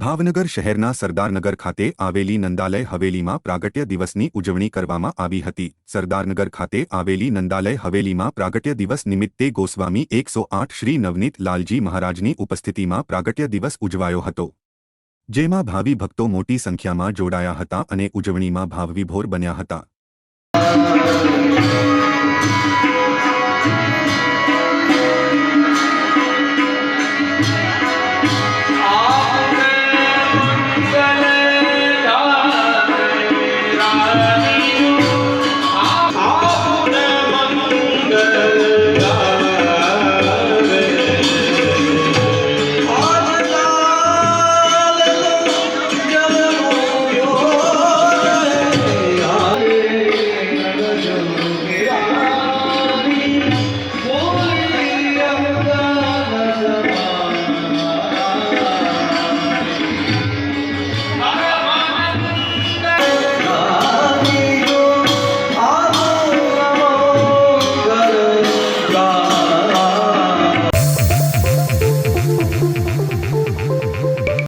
ભાવનગર શહેરના સરદારનગર ખાતે આવેલી નંદાલય હવેલીમાં પ્રાગટ્ય દિવસની ઉજવણી કરવામાં આવી હતી સરદારનગર ખાતે આવેલી નંદાલય હવેલીમાં પ્રાગટ્ય દિવસ નિમિત્તે ગોસ્વામી 108 શ્રી નવનીત લાલજી મહારાજની ઉપસ્થિતિમાં પ્રાગટ્ય દિવસ ઉજવાયો હતો જેમાં ભાવિ ભક્તો મોટી સંખ્યામાં જોડાયા હતા અને ઉજવણીમાં ભાવવી ભોર બન્યા હતા